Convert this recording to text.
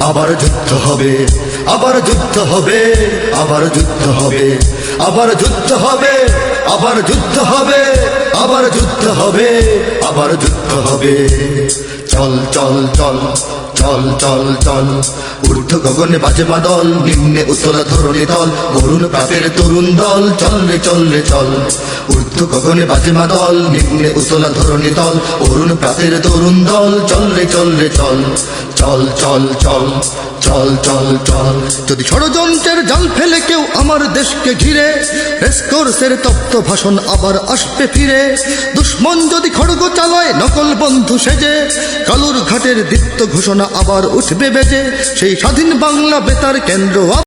আবার যুদ্ধ হবে, আবার যুদ্ধ হবে, আবার যুদ্ধ হবে, আবার যুদ্ধ হবে, আবার যুদ্ধ হবে, আবার যুদ্ধ হবে, আবার যুদ্ধ হবে। চল চল চল চল চল চল। ঊর্ধ্ব গগনে বাজে বাদল, নিম্নে উতলা ধরণী দল অরুণ প্রাতের তরুণ দল। চল রে চল রে, চল। ঊর্ধ্ব গগনে বাজে মাদল নিম্নে উতলা ধরণী দল অরুণ প্রাতের তরুণ দল। চল রে চল রে, চল। চল চল চল। চল চল চল। যদি ষড়যন্ত্রের জাল ফেলে কেউ আমার দেশকে ঘিরে, রেসকোর্সের তপ্ত ভাষণ আবার আসবে ফিরে। দুশ্মন যদি খড়গ চালায়, নকল বন্ধু সেজে কালুর ঘাটের দীপ্ত ঘোষণা আবার উঠবে বেজে সেই স্বাধীন বাংলা বেতার কেন্দ্র